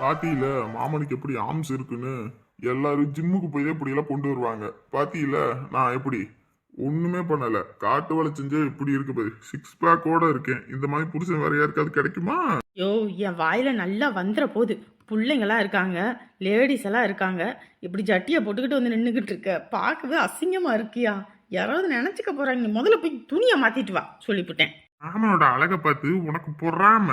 பாத்தியில மாமனுக்கு எப்படி ஆம்ஸ் இருக்குன்னு எல்லாரும் ஜிம்முக்கு போய் இப்படி எல்லாம் கொண்டு வருவாங்க. பாத்தியில நான் எப்படி? ஒண்ணுமே பண்ணல. காட்டு வேலை செஞ்சா இப்படி இருக்கு பாரு. சிக்ஸ் பேக்கோட இருக்கேன். இந்த மாதிரி புருஷன் வேற யாருக்காவது கிடைக்குமா? யோ என் வாயில நல்லா வந்துட போகுது பிள்ளைங்களாம் இருக்காங்க லேடிஸ் எல்லாம் இருக்காங்க இப்படி ஜட்டியை போட்டுக்கிட்டு வந்து நின்றுக்கிட்டு இருக்க பார்க்கவே அசிங்கமா இருக்கியா? யாராவது நினைச்சுக்க போறாங்க. முதல்ல போய் துணியை மாத்திட்டு வா சொல்லிவிட்டேன் மாமனோட அழகை பார்த்து உனக்கு பொறாம.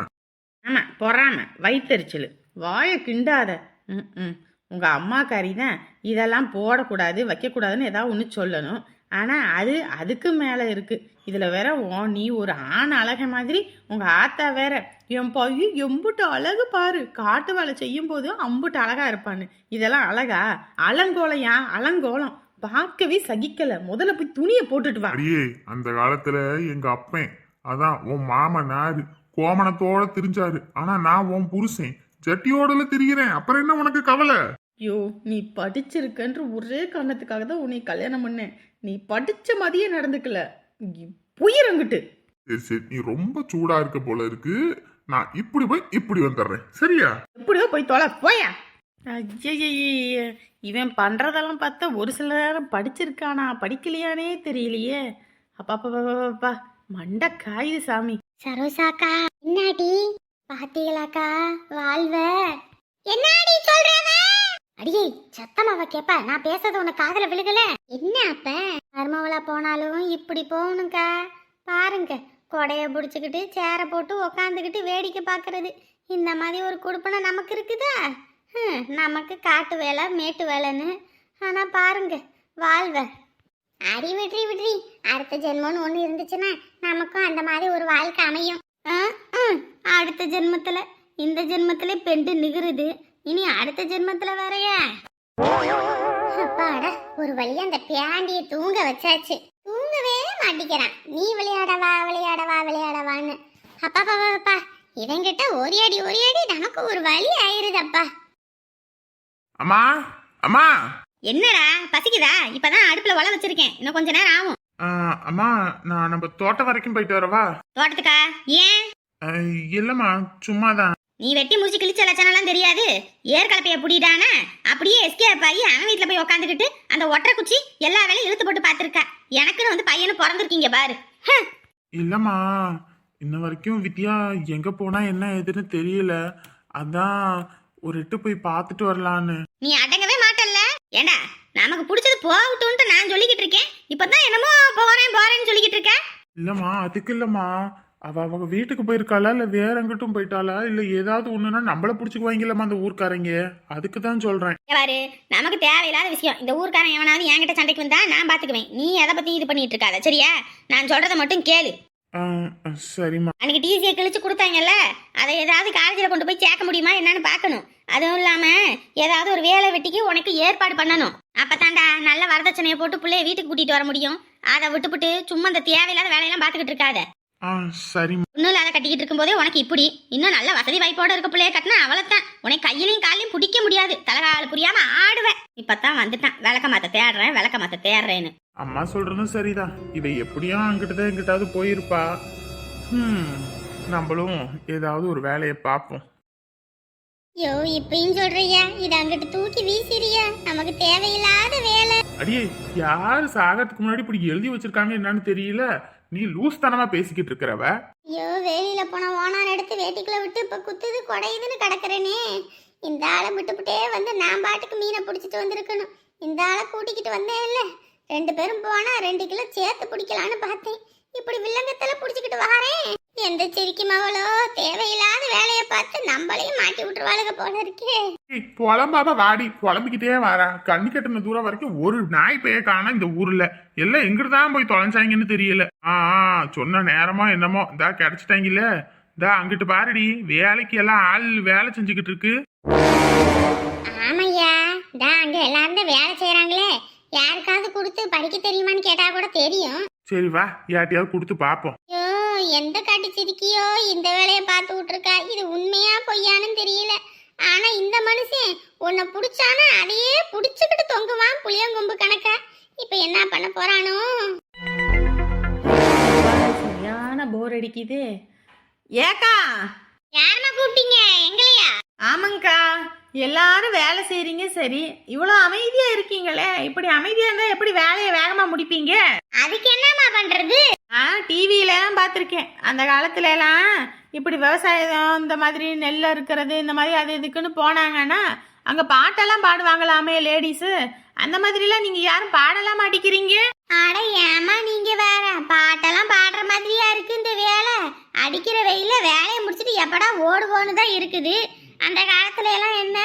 ஆமா பொறாம. வயிற்றுச்சல் வாயை கிண்டாத. ம் ம். உங்கள் அம்மாக்காரி தான் இதெல்லாம் போடக்கூடாது வைக்கக்கூடாதுன்னு ஏதாவது ஒன்று சொல்லணும். ஆனால் அது அதுக்கு மேலே இருக்கு. இதில் வேற ஓ நீ ஒரு ஆண் அழக மாதிரி உங்கள் ஆத்தா வேற. என் பையன் எம்புட்டு அழகு பாரு. காட்டு வேலை செய்யும் போது அம்புட்டு அழகா இருப்பான்னு. இதெல்லாம் அழகா? அலங்கோலையா? அலங்கோலம். பார்க்கவே சகிக்கல. முதல்ல போய் துணியை போட்டுட்டு வா. அடியே அந்த காலத்துல எங்க அப்பன் அதான் உன் மாமன் நாரு கோமணத்தோட திரிஞ்சாரு. ஆனா நான் உன் புருஷன். ஜட்டியோடல திரிகிறேன் அப்புறம் என்ன உனக்கு கவலை? ஐயோ நீ படிச்சிருக்கன்ற ஒரே காரணத்துக்காக தான் உன்னை கல்யாணம் பண்ணேன். நீ படிச்ச மாதிரியே நடந்துக்கல. புயிரங்கிட்டு சரி சரி. நீ ரொம்ப சூடா இருக்க போல இருக்கு. நான் இப்படி போய் இப்படி வந்துடுறேன். சரியா? எப்படியோ போய் தொலை போயா. ஐயய்ய இவன் பண்றதெல்லாம் பார்த்தா ஒரு சில நேரம் படிச்சிருக்கானா படிக்கலையானே தெரியலையே. அப்பா, அப்பா. மண்டை காயுது சாமி. சரோசாக்கா என்னாடி? பாத்தீங்களாக்கா? வாழ்வ? என்னாடி சொல்றவ? அடியே சத்தமாவ கேப்ப? நான் பேசுறது உனக்கு காதல விழுகல. என்ன அப்ப? மருமவளா போனாலும் இப்படி போகணும்க்கா. பாருங்க கொடைய பிடிச்சிக்கிட்டு சேரை போட்டு உக்காந்துக்கிட்டு வேடிக்கை பார்க்கறது இந்த மாதிரி ஒரு குடுப்பனை நமக்கு இருக்குதா? நமக்கு காட்டு வேலை மேட்டு வேலைன்னு. ஆனால் பாருங்க வாழ்வ. அடி விட்ரி விட்ரி அடுத்த ஜென்மம்னு ஒன்று இருந்துச்சுன்னா நமக்கும் அந்த மாதிரி ஒரு வாழ்க்கை அமையும். அடுத்த ஜென்மத்துல. இந்த ஜென்மத்துல பெண்டு நிகருது. இனி அடுத்த ஜென்மத்துல வேறயா? அப்பாடா ஒரு வழியா அந்த பியாண்டிய தூங்க வச்சாச்சு. தூங்கவே மாட்டிக்கிறான் நீ விளையாடவா விளையாடவா விளையாடவான்னு. அப்பா பாப்பா அப்பா இவங்கிட்ட ஓரியாடி ஓரியாடி நமக்கு ஒரு வழி ஆயிருதப்பா அம்மா அம்மா. என்னடா பசிக்குதா? இப்பதான் அடுப்புல வள வச்சிருக்கேன். இன்னும் கொஞ்ச நேரம் ஆகும். அம்மா நான் நம்ம தோட்டம் வரைக்கும் போயிட்டு வரவா? தோட்டத்துக்கா? ஏன்? இல்லம்மா சும்மாதான். நீ வெட்டி முடிச்சு கிழிச்ச லட்சணம்லாம் தெரியாது. ஏற்கலப்பைய புடிடானா? அப்படியே எஸ்கேப் ஆகி அவன் வீட்டுல போய் உக்காந்துக்கிட்டு அந்த ஒற்றை குச்சி எல்லா வேலையும் இழுத்து போட்டு பார்த்துருக்கா. எனக்குன்னு வந்து பையனு பிறந்திருக்கீங்க பாரு. இல்லம்மா இன்ன வரைக்கும் வித்யா எங்க போனா என்ன ஏதுன்னு தெரியல. அதான் ஒரு எட்டு போய் பார்த்துட்டு வரலான்னு. நீ மாட்டல்ல ஏண்டா நமக்கு பிடிச்சது போகட்டும்ட்டு நான் சொல்லிக்கிட்டு இருக்கேன். இப்பதான் என்னமோ போறேன் போறேன்னு சொல்லிக்கிட்டு இருக்க? இல்லம்மா அதுக்கு இல்லம்மா. அவ அவங்க வீட்டுக்கு போயிருக்காளா இல்ல வேற எங்கிட்டும் போயிட்டாளா? இல்ல ஏதாவது ஒண்ணுன்னா நம்மள புடிச்சுக்குவாங்கல்லம்மா அந்த ஊர்க்காரங்க. அதுக்கு தான் சொல்றேன். பாரு நமக்கு தேவையில்லாத விஷயம். இந்த ஊர்க்காரன் எவனாவது என்கிட்ட சண்டைக்கு வந்தா நான் பாத்துக்குவேன். நீ எதை பத்தி இது பண்ணிட்டு இருக்காத சரியா? நான் சொல்றதை மட்டும் கேளு. சரிம்மா. அன்னைக்கு டிசியை கிழிச்சு கொடுத்தாங்கல்ல அதை ஏதாவது காலேஜில் கொண்டு போய் சேர்க்க முடியுமா என்னன்னு பார்க்கணும். அதுவும் இல்லாம ஏதாவது ஒரு வேலை வெட்டிக்கு உனக்கு ஏற்பாடு பண்ணணும். அப்பதான்டா நல்ல வரதட்சணையை போட்டு பிள்ளைய வீட்டுக்கு கூட்டிட்டு வர முடியும். அதை விட்டுப்புட்டு சும்மா இந்த தேவையில்லாத வேலையெல்லாம் பார்த்துக்கிட்டு இருக்காத. சரிம்மா ஒன்றும் இல்லாத கட்டிக்கிட்டு இருக்கும்போதே உனக்கு இப்படி. இன்னும் நல்ல வசதி வாய்ப்போட இருக்க பிள்ளைய கட்டினா அவ்வளோத்தான் உனக்கு கையிலையும் காலையும் பிடிக்க முடியாது. தலைகால புரியாம ஆடுவேன் இப்பதான் வந்துட்டான். விளக்க மாத்த தேடுறேன் விளக்க மாத்த தேடுறேன்னு. அம்மா சொல்றதும் சரிதான். இவ எப்படியும் அங்கிட்டதான் எங்கிட்டாவது போயிருப்பா. நம்மளும் ஏதாவது ஒரு வேலையை பார்ப்போம். யோ இப்பயும் சொல்றியா? இது அங்கிட்டு தூக்கி வீசிறியா? நமக்கு தேவையில்லாத வேலை. அடியே யாரு சாகறதுக்கு முன்னாடி இப்படி எழுதி வச்சிருக்காங்க என்னன்னு தெரியல? நீ லூஸ் தனமா பேசிக்கிட்டு இருக்கிறவ. ஐயோ வேலியில போன ஓனான் எடுத்து வேட்டிக்குள்ள விட்டு இப்ப குத்துது குடையுதுன்னு கிடக்குறேனே. இந்த ஆளை விட்டுப்புட்டே வந்து நான் பாட்டுக்கு மீனை பிடிச்சிட்டு வந்திருக்கணும். இந்த ஆளை கூட்டிக்கிட்டு வந்தேன் இல்ல ரெண்டு பேரும் போனா ரெண்டு கிலோ சேர்த்து பிடிக்கலான்னு பார்த்தேன். இப்படி வில்லங்கத்துல பிடிச்சிக்கிட்டு வாரேன். எந்த சிரிக்கும் அவளோ? தேவையில்லாத வேலையை பார்த்து நம்மளையும் மாட்டி விட்டுருவாளுக போல இருக்கே. ஏய், புலம்பாம வாடி. புலம்பிக்கிட்டே வரா கண்ணு கட்டின தூரம் வரைக்கும் ஒரு நாய் பேய காணோம் இந்த ஊர்ல. எல்லாம் எங்கிட்டு தான் போய் தொலைஞ்சாங்கன்னு தெரியல. ஆ சொன்ன நேரமோ என்னமோ. இந்தா கிடைச்சிட்டாங்கல்ல. இந்தா அங்கிட்டு பாருடி. வேலைக்கு எல்லாம் ஆள் வேலை செஞ்சுக்கிட்டு இருக்கு. ஆமையா. டா அங்க எல்லாரும் வேலை செய்யறாங்களே யாருக்காவது கொடுத்து படிக்க தெரியுமான்னு கேட்டா கூட தெரியும். சரி வா யார்ட்டையாவது கொடுத்து பார்ப்போம். ஐயோ எந்த காட்டு சிரிக்கியோ இந்த வேலையை பார்த்து விட்டுருக்கா. இது உண்மையா பொய்யான்னு தெரியல. ஆனா இந்த மனுஷன் உன்னை புடிச்சானா அதையே புடிச்சுக்கிட்டு தொங்குவான் புளியங்கொம்பு கணக்கா. இப்ப என்ன பண்ண போறானோ? சரியான போர் அடிக்குதே. ஏக்கா! யாரும்மா கூப்பிட்டீங்க? எங்களையா? ஆமாங்கக்கா. எல்லாரும் வேலை செய்றீங்க சரி. இவ்வளோ அமைதியா இருக்கீங்களே. இப்படி அமைதியா இருந்தா எப்படி வேலையை வேகமா முடிப்பீங்க? அதுக்கு என்னம்மா பண்றது? ஆ டிவியில பார்த்துருக்கேன். அந்த காலத்துல எல்லாம் இப்படி விவசாயம் இந்த மாதிரி நெல் இருக்கிறது இந்த மாதிரி அது இதுக்குன்னு போனாங்கன்னா அங்க பாட்டெல்லாம் பாடுவாங்களாமே லேடிஸு. அந்த மாதிரிலாம் நீங்க யாரும் பாடலாம் மாட்டிக்கிறீங்க? அட ஏமா நீங்க வேற. பாட்டெல்லாம் பாடுற மாதிரியா இருக்கு இந்த வேலை. அடிக்கிற வெயில வேலையை முடிச்சிட்டு எப்படா ஓடுவோன்னு தான் இருக்குது. அந்த காலத்துல எல்லாம் என்ன?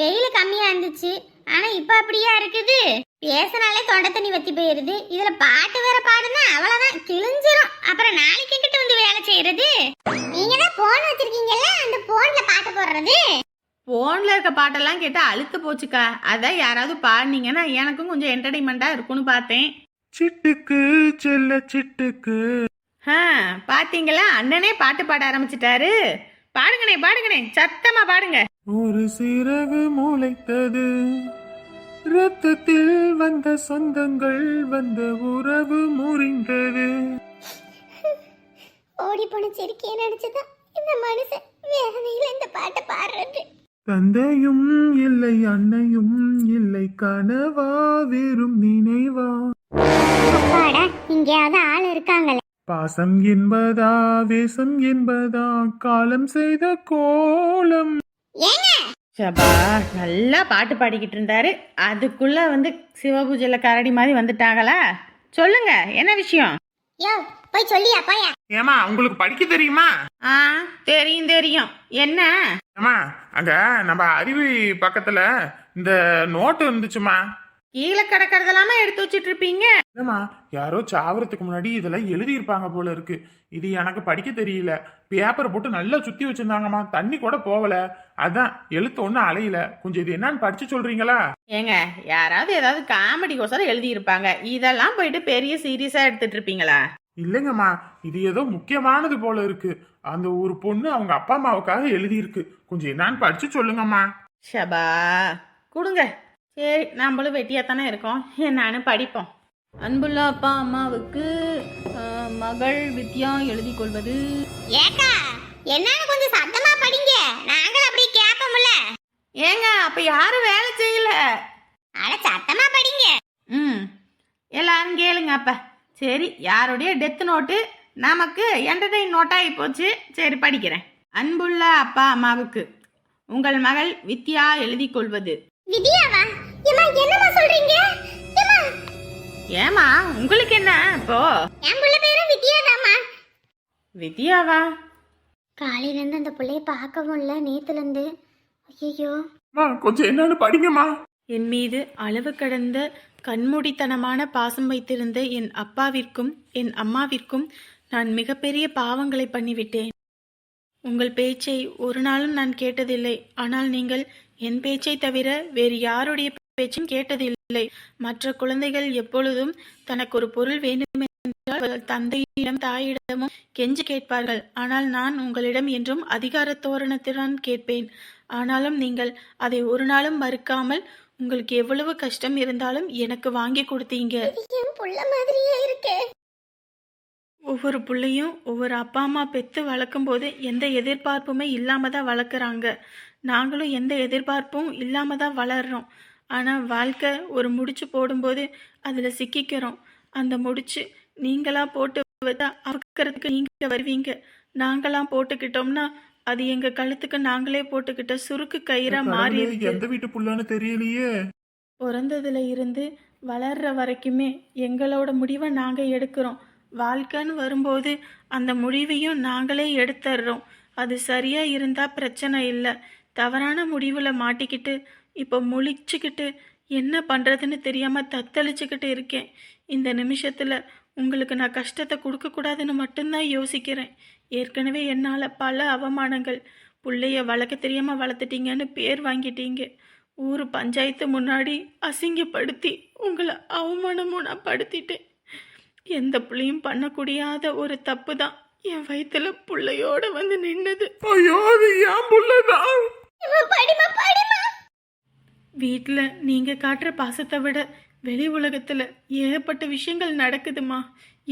வெயில் கம்மியா இருந்துச்சு. ஆனா இப்ப அப்படியா இருக்குது? பேசினாலே தொண்டை தண்ணி வத்தி போயிருது. இதுல பாட்டு வேற பாடுனா அவ்வளவுதான். கிழிஞ்சிரும். அப்புறம் நாளைக்கு எங்கிட்ட வந்து வேலை செய்யறது? நீங்க தான் போன் வச்சிருக்கீங்கல்ல? அந்த போன்ல பாட்டு போடுறது? ஃபோனில் இருக்க பாட்டெல்லாம் கேட்டால் அழுத்து போச்சுக்கா. அதான் யாராவது பாடினீங்கன்னா எனக்கும் கொஞ்சம் என்டர்டைன்மெண்ட்டாக இருக்கும்னு பார்த்தேன். சிட்டுக்கு செல்ல சிட்டுக்கு. ஆ பாத்தீங்களா? அண்ணனே பாட்டு பாட ஆரம்பிச்சிட்டாரு. பாடுங்கண்ணே பாடுங்கண்ணே. சத்தமா பாடுங்க. ஒரு சிறகு முளைத்தது. ரத்தத்தில் வந்த சொந்தங்கள் வந்த உறவு முறிந்தது. ஓடி போன செருக்கிய நினைச்சுதான் இந்த மனுஷன் வேதனையில இந்த பாட்டை பாடுறது. தந்தையும் இல்லை அன்னையும் இல்லை கனவா வெறும் நினைவா அப்பாடா இங்கேயாவது ஆள் இருக்காங்களே. பாசம் என்பதா வேஷம் என்பதா காலம் செய்த கோலம். ஏங்க? சபா நல்லா பாட்டு பாடிக்கிட்டு இருந்தாரு. அதுக்குள்ள வந்து சிவபூஜையில கரடி மாதிரி வந்துட்டாங்களா? சொல்லுங்க என்ன விஷயம்? போய் சொல்லியா போயா. ஏமா உங்களுக்கு படிக்க தெரியுமா? ஆ தெரியும் தெரியும். என்ன? ஏமா அங்க நம்ம அருவி பக்கத்துல இந்த நோட்டு இருந்துச்சுமா கீழே கிடக்கறதெல்லாம எடுத்து வச்சிட்டு இருப்பீங்க இல்லம்மா யாரோ சாவறதுக்கு முன்னாடி இதெல்லாம் எழுதியிருப்பாங்க போல இருக்கு. இது எனக்கு படிக்க தெரியல. பேப்பரை போட்டு நல்லா சுத்தி வச்சிருந்தாங்கம்மா. தண்ணி கூட போகல. அதான் எழுத்து ஒன்றும் அலையல. கொஞ்சம் இது என்னன்னு படிச்சு சொல்றீங்களா? ஏங்க யாராவது ஏதாவது காமெடிக்கோசரம் எழுதி இருப்பாங்க இதெல்லாம் போயிட்டு பெரிய சீரியஸா எடுத்துட்டு இருப்பீங்களா இல்லைங்கம்மா இது ஏதோ முக்கியமானது போல இருக்கு. அந்த ஒரு பொண்ணு அவங்க அப்பா அம்மாவுக்காக எழுதியிருக்கு. கொஞ்சம் என்னன்னு படிச்சு சொல்லுங்கம்மா. ஷபா கொடுங்க. சரி நம்மளும் வெட்டியாக தானே இருக்கோம். என்னன்னு படிப்போம். அன்புள்ள அப்பா அம்மாவுக்கு மகள் வித்யா எழுதி கொள்வது. ஏக்கா என்னன்னு கொஞ்சம் சத்தமா படிங்க. நாங்களும் அப்படியே கேட்போம்ல. ஏங்க அப்ப யாரும் வேலை செய்யல? அட சத்தமா படிங்க. ம் எல்லாரும் கேளுங்க அப்ப. சரி யாருடைய டெத் நோட்டு நமக்கு என்டர்டெயின் நோட்டாகி போச்சு. சரி படிக்கிறேன். அன்புள்ள அப்பா அம்மாவுக்கு. உங்கள் மகள் வித்யா எழுதி கொள்வது. விதியாவா? என்னமா சொல்றீங்க? ஏமா ஏமா உங்களுக்கு என்ன? இப்போ என் புள்ள பேரும் வித்யாதாம்மா. வித்யாவா? காலையில இருந்து அந்த புள்ளைய பார்க்கவும் இல்ல நேத்துல இருந்து ஐயோ அம்மா கொஞ்சம் என்னன்னு படிங்கம்மா. என் மீது அளவு கடந்த கண்மூடித்தனமான பாசம் வைத்திருந்த என் அப்பாவிற்கும் என் அம்மாவிற்கும் நான் மிகப்பெரிய பாவங்களை பண்ணிவிட்டேன். உங்கள் பேச்சை ஒரு நாளும் நான் கேட்டதில்லை. ஆனால் நீங்கள் என் பேச்சை தவிர வேறு யாருடைய பேச்சும் கேட்டதில்லை. மற்ற குழந்தைகள் எப்பொழுதும் தனக்கு ஒரு பொருள் வேண்டுமென்றால் அவர்கள் தந்தையிடம் தாயிடமும் கெஞ்சி கேட்பார்கள். ஆனால் நான் உங்களிடம் என்றும் அதிகார தோரணத்துடன் கேட்பேன். ஆனாலும் நீங்கள் அதை ஒரு நாளும் மறுக்காமல் உங்களுக்கு எவ்வளவு கஷ்டம் இருந்தாலும் எனக்கு வாங்கி கொடுத்தீங்க. ஒவ்வொரு புள்ளையும் ஒவ்வொரு அப்பா அம்மா பெற்று வளர்க்கும் போது எந்த எதிர்பார்ப்புமே இல்லாம தான் வளர்க்குறாங்க. நாங்களும் எந்த எதிர்பார்ப்பும் இல்லாம தான் வளர்றோம். ஆனால் வாழ்க்கை ஒரு முடிச்சு போடும்போது அதில் சிக்கிக்கிறோம். அந்த முடிச்சு நீங்களா போட்டு வச்சா அறுக்கிறதுக்கு நீங்க வருவீங்க. நாங்களாம் போட்டுக்கிட்டோம்னா அது எங்க கழுத்துக்கு நாங்களே போட்டுக்கிட்ட சுருக்கு கயிறா மாறி எந்த வீட்டு புள்ளன்னு தெரியலையே. பிறந்ததுல இருந்து வளர்ற வரைக்குமே எங்களோட முடிவை நாங்கள் எடுக்கிறோம். வாழ்க்கைன்னு வரும்போது அந்த முடிவையும் நாங்களே எடுத்துடுறோம் அது சரியா இருந்தா பிரச்சனை இல்லை. தவறான முடிவில் மாட்டிக்கிட்டு இப்போ முழிச்சுக்கிட்டு என்ன பண்ணுறதுன்னு தெரியாமல் தத்தளிச்சுக்கிட்டு இருக்கேன். இந்த நிமிஷத்தில் உங்களுக்கு நான் கஷ்டத்தை கொடுக்கக்கூடாதுன்னு மட்டும்தான் யோசிக்கிறேன். ஏற்கனவே என்னால் பல அவமானங்கள் புள்ளைய வளர்க்க தெரியாமல் வளர்த்துட்டீங்கன்னு பேர் வாங்கிட்டீங்க. ஊர் பஞ்சாயத்து முன்னாடி அசிங்கப்படுத்தி உங்களை அவமானமும் நான் படுத்திட்டேன். எந்த புள்ளையும் பண்ணக்கூடியாத ஒரு தப்பு தான் என் வயித்துல புள்ளையோட வந்து நின்னது. ஐயோ அது என் புள்ளதான். படிமா படிமா வீட்டில் நீங்கள் காட்டுற பாசத்தை விட வெளி உலகத்தில் ஏகப்பட்ட விஷயங்கள் நடக்குதுமா?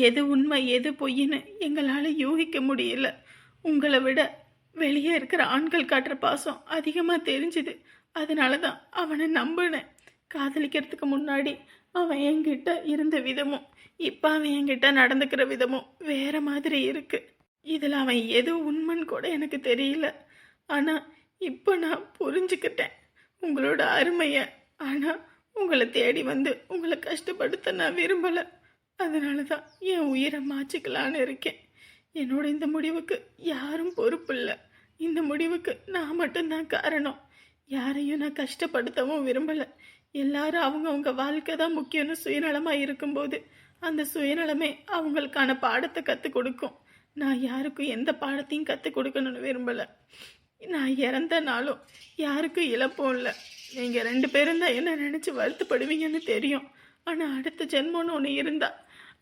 எது உண்மை எது பொய்ன்னு எங்களால் யூகிக்க முடியல. உங்களை விட வெளியே இருக்கிற ஆண்கள் காட்டுற பாசம் அதிகமாக தெரிஞ்சுது. அதனால தான் அவனை நம்பினேன். காதலிக்கிறதுக்கு முன்னாடி அவன் என்கிட்ட இருந்த விதமும் இப்போ அவன் என்கிட்ட நடந்துக்கிற விதமும் வேற மாதிரி இருக்கு. இதில் அவன் எது உண்மைன்னு கூட எனக்கு தெரியல. ஆனால் இப்போ நான் புரிஞ்சுக்கிட்டேன். உங்களோட அருமையை. ஆனால் உங்களை தேடி வந்து உங்களை கஷ்டப்படுத்த நான் விரும்பலை. அதனால தான் என் உயிரை மாச்சிக்கலான்னு இருக்கேன். என்னோட இந்த முடிவுக்கு யாரும் பொறுப்பு இல்லை. இந்த முடிவுக்கு நான் மட்டும்தான் காரணம். யாரையும் நான் கஷ்டப்படுத்தவும் விரும்பலை. எல்லாரும் அவங்கவுங்க வாழ்க்கை தான் முக்கியம்னு சுயநலமாக இருக்கும்போது அந்த சுயநலமே அவங்களுக்கான பாடத்தை கற்றுக் கொடுக்கும். நான் யாருக்கும் எந்த பாடத்தையும் கற்றுக் கொடுக்கணும்னு விரும்பலை. நான் இறந்த நாளும் யாருக்கும் இழப்பும் இல்லை. நீங்கள் ரெண்டு பேரும் தான் என்ன நினச்சி வருத்தப்படுவீங்கன்னு தெரியும். ஆனால் அடுத்த ஜென்மம்னு ஒன்று இருந்தா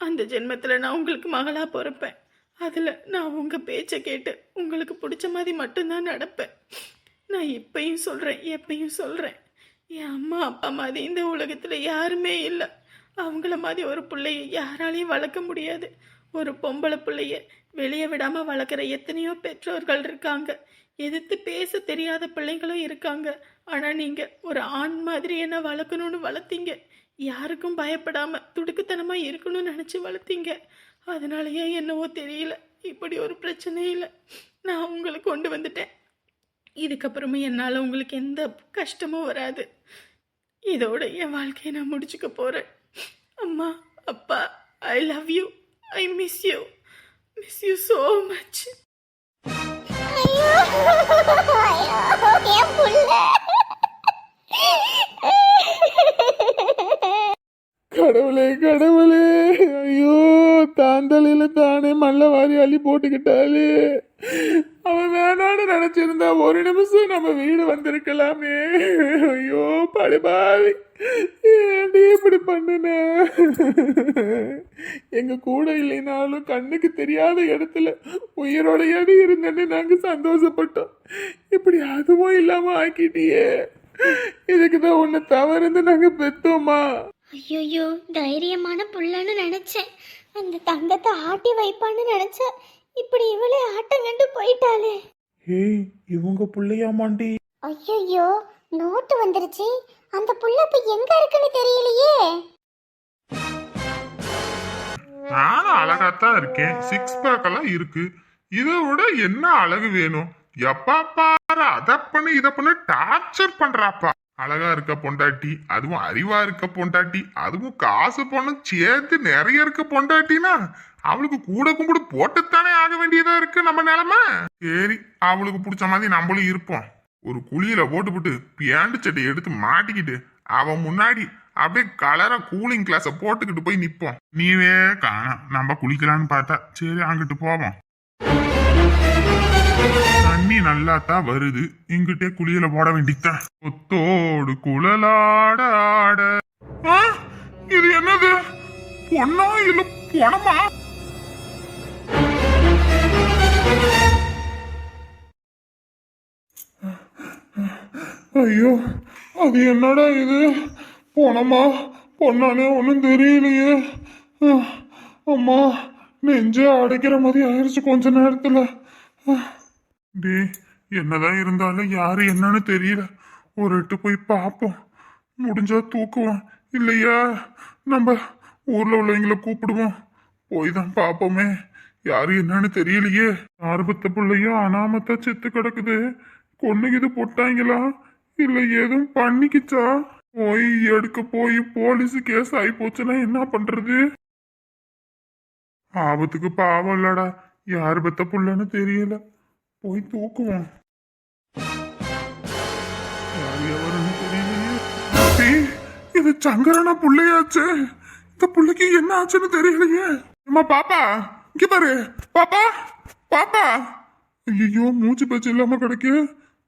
அந்த ஜென்மத்தில் நான் உங்களுக்கு மகளாக பிறப்பேன். அதில் நான் உங்கள் பேச்சை கேட்டு உங்களுக்கு பிடிச்ச மாதிரி மட்டும்தான் நடப்பேன். நான் இப்பையும் சொல்கிறேன் எப்பையும் சொல்கிறேன் என் அம்மா அப்பா மாதிரி இந்த உலகத்தில் யாருமே இல்லை. அவங்கள மாதிரி ஒரு பிள்ளைய யாராலையும் வளர்க்க முடியாது. ஒரு பொம்பளை பிள்ளைய வெளியே விடாமல் வளர்க்குற எத்தனையோ பெற்றோர்கள் இருக்காங்க. எதிர்த்து பேச தெரியாத பிள்ளைங்களும் இருக்காங்க. ஆனால் நீங்கள் ஒரு ஆண் மாதிரி என்ன வளர்க்கணும்னு வளர்த்தீங்க? யாருக்கும் பயப்படாமல் துடுக்குத்தனமாக இருக்கணும்னு நினச்சி வளர்த்தீங்க? அதனாலயே என்னவோ தெரியல. இப்படி ஒரு பிரச்சனையில் நான் உங்களை கொண்டு வந்துட்டேன். இதுக்கப்புறமா என்னால் உங்களுக்கு எந்த கஷ்டமும் வராது. இதோட என் வாழ்க்கையை நான் முடிச்சுக்க போகிறேன் அம்மா அப்பா I love you I miss you miss you so much கடவுளே கடவுளே. ஐயோ தாந்தலையில தானே மல்ல வாரி அள்ளி போட்டுக்கிட்டாலே அவன் வேணான்னு நினைச்சிருந்தா ஒரு நிமிஷம் நம்ம வீடு வந்திருக்கலாமே. ஐயோ படுபாவி. ஏன்டி இப்படி பண்ணுன? எங்க கூட இல்லைனாலும் கண்ணுக்கு தெரியாத இடத்துல உயிரோடையாடி இருந்தேன்னு நாங்க சந்தோஷப்பட்டோம். இப்படி அதுவும் இல்லாம ஆக்கிட்டியே. இதுக்கு தான் உன்னை தவறுந்து நாங்க பெத்தோமா? ஐயோ தைரியமான புள்ளன்னு நினைச்சேன். அந்த தங்கத்தை ஆட்டி வைப்பான்னு நினைச்சேன். இப்படி இவளே ஆட்டம் கண்டு போயிட்டாளே. ஏய் இவங்க பிள்ளையாமாண்டி ஐயோ நோட்டு வந்துருச்சு. அந்த புள்ள இப்ப எங்க இருக்குன்னு தெரியலையே. நானும் அழகாத்தான் இருக்கேன். சிக்ஸ் பேக் எல்லாம் இருக்கு. இதை விட என்ன அழகு வேணும்? எப்பா பாரு அதை பண்ணு இதை பண்ணு டார்ச்சர் பண்றாப்பா. அழகா இருக்க பொண்டாட்டி அதுவும் அறிவா இருக்க பொண்டாட்டி அதுவும் காசு பணம் சேர்த்து நிறைய இருக்க பொண்டாட்டினா அவளுக்கு கூட கும்பிடு போட்டுத்தானே ஆக வேண்டியதா இருக்கு நம்ம நிலைமை? சரி அவளுக்கு பிடிச்ச மாதிரி நம்மளும் இருப்போம். ஒரு குழியில போட்டுவிட்டு பேண்ட் சட்டை எடுத்து மாட்டிக்கிட்டு அவன் முன்னாடி அப்படியே கலரா கூலிங் கிளாஸ போட்டுக்கிட்டு போய் நிப்போம். நீவே காணும் நம்ம குளிக்கலான்னு பார்த்தா. சரி அங்கிட்டு போவோம். தண்ணி நல்லா தான் வருது. இங்கிட்டே குளியல போட வேண்டித்தான் கொத்தோடு குழலாட ஆட. ஆ, இது என்னது? பொண்ணா இல்ல பொணமா? ஐயோ அது என்னடா இது? போனமா பொண்ணானே ஒன்றும் தெரியலையே. அம்மா நெஞ்சே அடைக்கிற மாதிரி ஆயிடுச்சு கொஞ்ச நேரத்தில். டே என்னதான் இருந்தாலும் யார் என்னன்னு தெரியல. ஒரு எட்டு போய் பார்ப்போம் முடிஞ்சா தூக்குவோம் இல்லையா? நம்ம ஊரில் உள்ளவங்கள கூப்பிடுவோம். போய் தான் பார்ப்போமே யாரு என்னன்னு தெரியலையே. ஆர்வத்த பிள்ளையும் அனாமத்தா செத்து கிடக்குது. கொன்னுகிது இது போட்டாங்களா? இல்ல எதுவும் பண்ணிக்கிச்சா? போய் எடுக்க போய் போலீஸ் கேஸ் ஆகி போச்சுன்னா என்ன பண்றது? ஆபத்துக்கு பாவம் இல்லடா. யார் பெத்த புள்ளன்னு தெரியல. போய் தூக்குவோம். இது சங்கரனா புள்ளையாச்சு. இந்த புள்ளைக்கு என்ன ஆச்சுன்னு தெரியலையே. அம்மா பாப்பா. இங்க பாரு. பாப்பா பாப்பா. ஐயோ மூச்சு பேச்சு இல்லாம கிடைக்கு.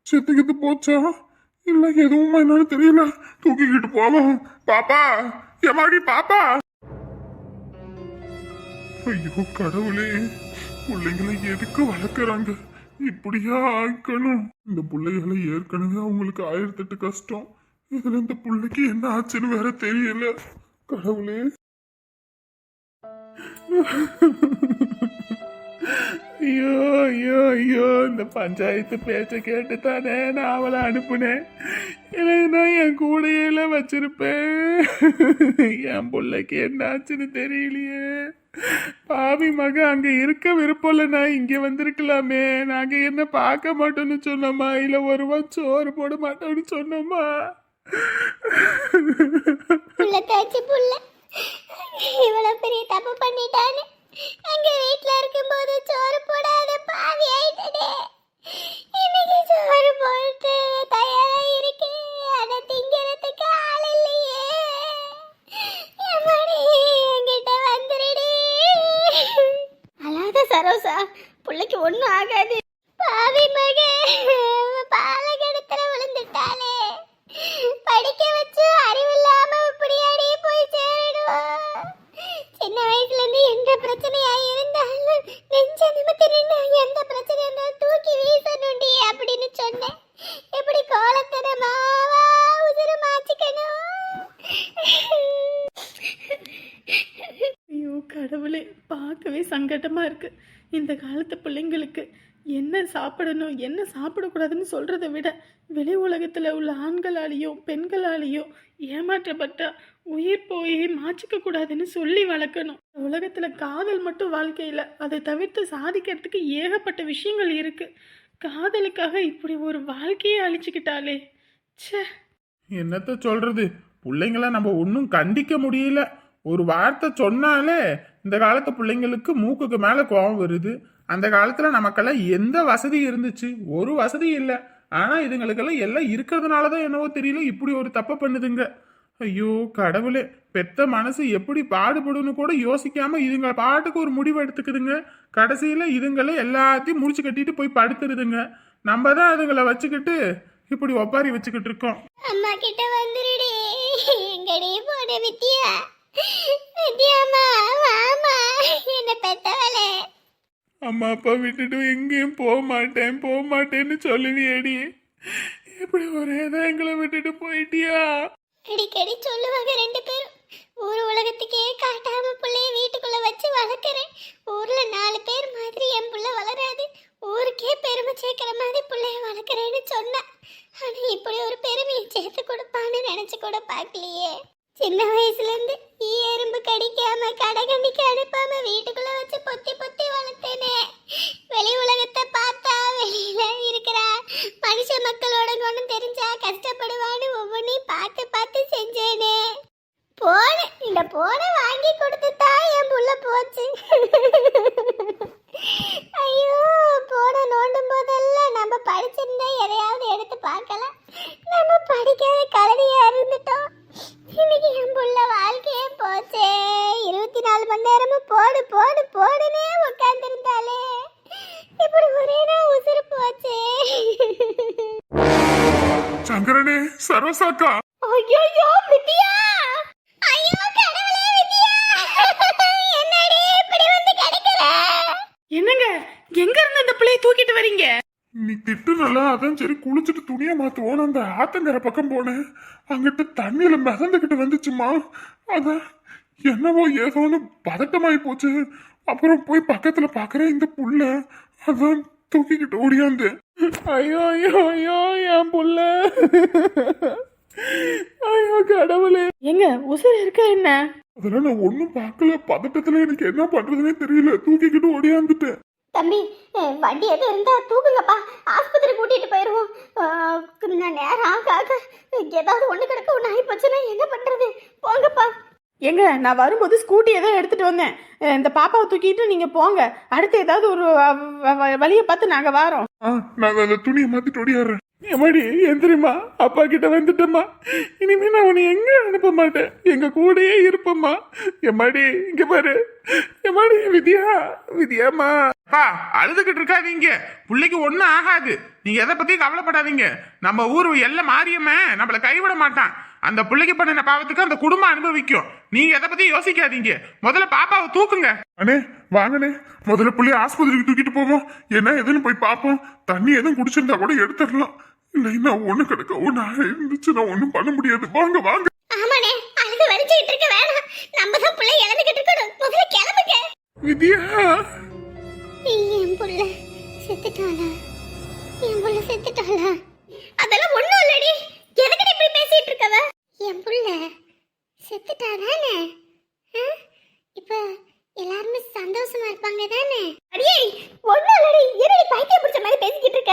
செத்துக்கிட்டு போச்சா? இல்ல எதுவும் என்னன்னு தெரியல. தூக்கிக்கிட்டு போவோம். பாப்பா. எமாடி பாப்பா. ஐயோ கடவுளே. பிள்ளைங்களை எதுக்கு வளர்க்குறாங்க? இப்படியா ஆக்கணும் இந்த பிள்ளைகளை ஏற்கனவே அவங்களுக்கு ஆயிரத்தெட்டு கஷ்டம். இதுல இந்த பிள்ளைக்கு என்ன ஆச்சுன்னு வேற தெரியல. கடவுளே. ஐயோ ஐயோ ஐயோ இந்த பஞ்சாயத்து பேச்சை கேட்டு தானே நான் அவளை அனுப்புனேன். எனக்கு நான் என் கூடையில வச்சிருப்பேன். என் பிள்ளைக்கு என்னாச்சுன்னு தெரியலையே. பாவி மக அங்க இருக்க விருப்பம் இல்லை நான் இங்க வந்திருக்கலாமே. நாங்க என்ன பார்க்க மாட்டோம்னு சொன்னோமா இல்ல ஒருவா சோறு போட மாட்டோம்னு சொன்னோமா புள்ள தாச்சு புள்ள. இவ்வளவு பெரிய தப்பு பண்ணிட்டானே. அங்க வீட்ல இருக்கும்போது சோறு போடாத பாவி ஆயிட்டே இன்னைக்கு சோறு போட்டு தயாரா இருக்கு அத திங்கிறதுக்கு ஆள் இல்லையே எம்மாடி, என்கிட்ட வந்துருடி அழாத சரோசா பிள்ளைக்கு ஒண்ணும் ஆகாது பாவி மக பாலகடத்துல விழுந்துட்டாளே படிக்க வச்சு அறிவில்லாம இப்படியாடி போய் சேரணும் சின்ன வயசுல இருந்து எந்த பிரச்சனையா இருந்தாலும் நெஞ்ச நிமித்தி நின்று எந்த பிரச்சனை இருந்தாலும் தூக்கி வீசணுண்டி அப்படின்னு சொன்னேன் இப்படி கோலத்தனமாவா உதிர மாச்சிக்கணும் ஐயோ கடவுளே பார்க்கவே சங்கடமா இருக்கு இந்த காலத்து பிள்ளைங்களுக்கு என்ன சாப்பிடணும் என்ன சாப்பிடக்கூடாதுன்னு சொல்கிறத விட வெளி உலகத்தில் உள்ள ஆண்களாலேயோ பெண்களாலேயோ ஏமாற்றப்பட்ட உயிர் போய் மாச்சிக்க கூடாதுன்னு சொல்லி வளர்க்கணும். உலகத்தில் காதல் மட்டும் வாழ்க்கையில் அதை தவிர்த்து சாதிக்கிறதுக்கு ஏகப்பட்ட விஷயங்கள் இருக்குது காதலுக்காக இப்படி ஒரு வாழ்க்கையே அழிச்சுக்கிட்டாலே ச்சே. என்னத்த சொல்கிறது பிள்ளைங்கள நம்ம ஒன்றும் கண்டிக்க முடியல. ஒரு வார்த்தை சொன்னாலே இந்த காலத்து பிள்ளைங்களுக்கு மூக்குக்கு மேலே கோபம் வருது. அந்த காலத்தில் நமக்கெல்லாம் எந்த வசதி இருந்துச்சு? ஒரு வசதி இல்லை. ஆனால் இதுங்களுக்கெல்லாம் எல்லாம் இருக்கிறதுனால தான் என்னவோ தெரியல. இப்படி ஒரு தப்பை பண்ணுதுங்க. ஐயோ கடவுளே. பெத்த மனசு எப்படி பாடுபடுன்னு கூட யோசிக்காம இதுங்க பாட்டுக்கு ஒரு முடிவு எடுத்துக்குதுங்க. கடைசியில் இதுங்களை எல்லாத்தையும் முடிச்சு கட்டிட்டு போய் படுத்துருதுங்க. நம்ம தான் அதுங்களை வச்சுக்கிட்டு இப்படி ஒப்பாரி வச்சுக்கிட்டு இருக்கோம். அம்மா கிட்ட வந்துருடே. எங்கடி போன அம்மா அப்பா விட்டுட்டு எங்கேயும் போக மாட்டேன் போக மாட்டேன்னு சொல்லுவியேடி. இப்படி ஒரே தான் எங்களை விட்டுட்டு போயிட்டியா? அடிக்கடி சொல்லுவாங்க ரெண்டு பேரும். ஊர் உலகத்துக்கே காட்டாம பிள்ளைய வீட்டுக்குள்ள வச்சு வளர்க்குறேன். ஊர்ல நாலு பேர் மாதிரி என் புள்ள வளராது. ஊருக்கே பெருமை சேர்க்கிற மாதிரி பிள்ளைய வளர்க்குறேன்னு சொன்னேன் ஆனா இப்படி ஒரு பெருமையை சேர்த்து கொடுப்பான்னு நினைச்சு கூட பார்க்கலையே. சின்ன வயசுல இருந்து ஈ எறும்பு கடிக்காம கடகண்டிக்கு அனுப்பாம வீட்டுக்குள்ள வச்சு பொத்தி பொத்தி வளர்த்தேனே. வெளி உலகத்தை பார்த்தா வெளியில இருக்கிற மனுஷ மக்களோட குணம் தெரிஞ்சா கஷ்டப்படுவான்னு ஒவ்வொன்றையும் பார்த்து பார்த்து செஞ்சேனே. போன இந்த போன வாங்கி கொடுத்துட்டா என் புள்ள போச்சு. ஐயோ போன நோண்டும் போதெல்லாம் நம்ம படிச்சிருந்தா எதையாவது எடுத்து பார்க்கலாம். நம்ம படிக்காத கலடியா இருந்துட்டோம். இன்னைக்கு என் புள்ள வாழ்க்கையே போச்சே. இருபத்தி நாலு மணி நேரமும் போடு போடு போடுனே உட்காந்துருந்தாலே இப்படி ஒரே நாள் உசுறு போச்சே. சங்கரனே சரோசாக்கா. ஐயோ வித்யா ஐயோ கடவுளே வித்யா என்னடி இப்படி வந்து கிடக்குற என்னங்க எங்க இருந்து இந்த பிள்ளையை தூக்கிட்டு வரீங்க நீ திட்டுனல அதான் சரி குளிச்சுட்டு துணியை மாத்துவோம். அந்த ஆத்தங்கரை பக்கம் போனேன். அங்கிட்டு தண்ணியில மிதந்துக்கிட்டு வந்துச்சுமா அதான் என்னவோ ஏதோன்னு பதட்டமாயி போச்சு. அப்புறம் போய் பக்கத்துல பாக்குறேன் இந்த புள்ள அதான் தூக்கிக்கிட்டு ஓடியாந்து ஐயோ ஐயோ ஐயோ என் புள்ள. ஐயோ கடவுளே. எங்க உசுர் இருக்கா என்ன? அதெல்லாம் நான் ஒன்றும் பார்க்கல. பதட்டத்துல எனக்கு என்ன பண்றதுனே தெரியல. தூக்கிக்கிட்டு ஓடியாந்துட்டேன். தம்பி வண்டி எதுவும் இருந்தா தூக்குங்கப்பா ஆஸ்பத்திரி கூட்டிட்டு போயிருவோம். அஹ், நான் நேரம் ஆக ஆக ஏதாவது ஒண்ணு கிடக்க ஒண்ணு ஆகி போச்சுன்னா என்ன பண்றது? போங்கப்பா. எங்க நான் வரும்போது ஸ்கூட்டி ஏதோ எடுத்துட்டு வந்தேன். இந்த பாப்பாவை தூக்கிட்டு நீங்க போங்க. அடுத்து ஏதாவது ஒரு வழியை பார்த்து நாங்க வாரோம். நான் அந்த துணியை மாத்திட்டு ஓடியாடுறேன். எம்மாடி எந்திரிம்மா அப்பா கிட்ட வந்துட்டேம்மா. இனிமே நான் உன்னை எங்க அனுப்ப மாட்டேன்? எங்க கூடயே இருப்பம்மா. எம்மாடி இங்க பாரு. எம்மாடி வித்யா வித்யாம்மா. அப்பா அழுதுகிட்டு இருக்காதீங்க. பிள்ளைக்கு ஒன்றும் ஆகாது. நீங்க எதை பத்தியும் கவலைப்படாதீங்க. நம்ம ஊர் எல்லாம் மாறியம்மே. நம்மள கைவிட மாட்டான். அந்த பிள்ளைக்கு பண்ணின பாவத்துக்கு அந்த குடும்பம் அனுபவிக்கும். நீங்க எதை பத்தி யோசிக்காதீங்க. முதல்ல பாப்பாவை தூக்குங்க. அண்ணே வாங்கண்ணே. முதல்ல புள்ளைய ஆஸ்பத்திரிக்கு தூக்கிட்டு போவோம். என்ன எதுன்னு போய் பார்ப்போம் தண்ணி எதுவும் குடிச்சிருந்தா கூட எடுத்துடலாம். இல்லைன்னா ஒண்ணு கிடக்க. ஒண்ணு இருந்துச்சுன்னா ஒண்ணும் பண்ண முடியாது. வாங்க வாங்க. ஆமாண்ணே அழுது வரிச்சுக்கிட்டு இருக்க வேணாம். நம்ம தான் பிள்ளை இழந்துகிட்டு இருக்கணும். முதல்ல கிளம்புங்க. வித்யா. என் புள்ள செத்துட்டாளா? என் புள்ள செத்துட்டாளா? அதெல்லாம் ஒண்ணும் இல்லடி. எதுக்கு இப்படி பேசிட்டு இருக்கவ? என் புள்ள செத்துட்டாதானே? இப்ப எல்லாருமே சந்தோஷமா இருப்பாங்க தானே அடியே ஒண்ணும் இல்லடி. என்னடி பைத்தியம் பிடிச்ச மாதிரி பேசிக்கிட்டு இருக்க?